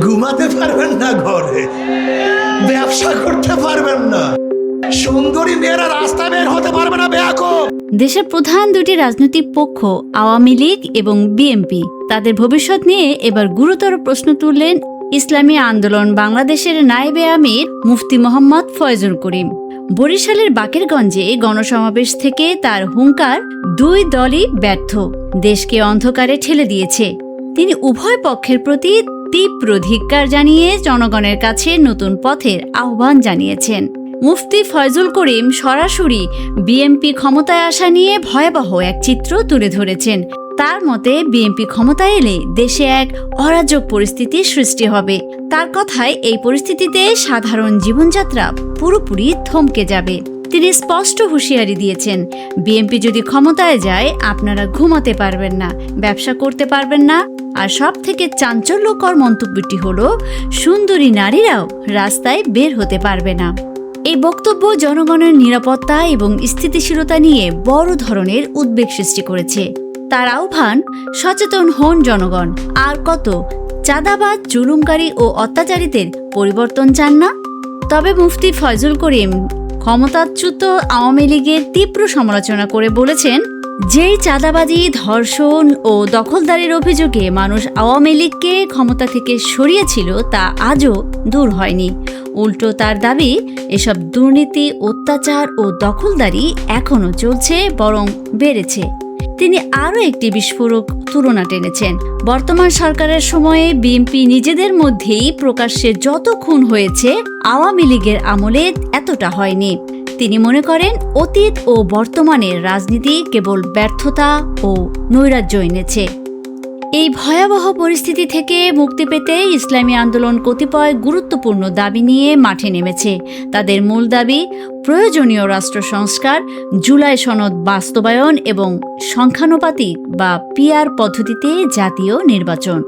ঘুমাতে পারবেন না ঘরে। ব্যবসা করতে পারবেন না। সুন্দরী মেয়েরা রাস্তা বের হতে পারবে না বেয়াকো দেশের প্রধান দুটি রাজনৈতিক পক্ষ, আওয়ামী লীগ এবং বিএনপি, তাদের ভবিষ্যৎ নিয়ে এবার গুরুতর প্রশ্ন তুললেন ইসলামী আন্দোলন বাংলাদেশের নায়েবে আমির মুফতি মোহাম্মদ ফয়জুল করিম। বরিশালের বাকেরগঞ্জে গণসমাবেশ থেকে তার হুঙ্কার, দুই দলই ব্যর্থ, দেশকে অন্ধকারে ঠেলে দিয়েছে। তিনি উভয় পক্ষের প্রতি তীব্র ধিক্কার জানিয়ে জনগণের কাছে নতুন পথের আহ্বান জানিয়েছেন। মুফতি ফয়জুল করিম সরাসরি বিএনপি ক্ষমতায় আসা নিয়ে ভয়াবহ এক চিত্র তুলে ধরেছেন। তার মতে, বিএনপি ক্ষমতায় এলে দেশে এক অরাজক পরিস্থিতি সৃষ্টি হবে। তার কথায়, এই পরিস্থিতিতে সাধারণ জীবনযাত্রা পুরোপুরি থমকে যাবে। তিনি স্পষ্ট হুঁশিয়ারি দিয়েছেন, বিএনপি যদি ক্ষমতায় যায়, আপনারা ঘুমাতে পারবেন না, ব্যবসা করতে পারবেন না আর সব থেকে চাঞ্চল্যকর মন্তব্যটি হল, সুন্দরী নারীরাও রাস্তায় বের হতে পারবে না। এই বক্তব্য জনগণের নিরাপত্তা এবং স্থিতিশীলতা নিয়ে বড় ধরনের উদ্বেগ সৃষ্টি করেছে। তার আহ্বান, সচেতন হন জনগণ। আর কত, চাঁদাবাজ, জুলুমকারী ও অত্যাচারীদের পরিবর্তন চান না? তবে মুফতি ফয়জুল করিম ক্ষমতাচ্যুত আওয়ামী লীগের তীব্র সমালোচনা করে বলেছেন যেই চাঁদাবাজি, ধর্ষণ ও দখলদারির অভিযোগে মানুষ আওয়ামী লীগকে ক্ষমতা থেকে সরিয়েছিল তা আজও দূর হয়নি। উল্টো তার দাবি, এসব দুর্নীতি, অত্যাচার ও দখলদারি এখনও চলছে, বরং বেড়েছে। তিনি আরও একটি বিস্ফোরক তুলনা টেনেছেন। বর্তমান সরকারের সময়ে বিএনপি নিজেদের মধ্যেই প্রকাশ্যে যত খুন হয়েছে, আওয়ামী লীগের আমলে এতটা হয়নি। তিনি মনে করেন অতীত ও বর্তমানের রাজনীতি কেবল ব্যর্থতা ও নৈরাজ্য এনেছে এই ভয়াবহ পরিস্থিতি থেকে মুক্তি পেতে ইসলামী আন্দোলন কতিপয় গুরুত্বপূর্ণ দাবি নিয়ে মাঠে নেমেছে। তাদের মূল দাবি, প্রয়োজনীয় রাষ্ট্র সংস্কার, জুলাই সনদ বাস্তবায়ন এবং সংখ্যানুপাতিক বা পিয়ার পদ্ধতিতে জাতীয় নির্বাচন।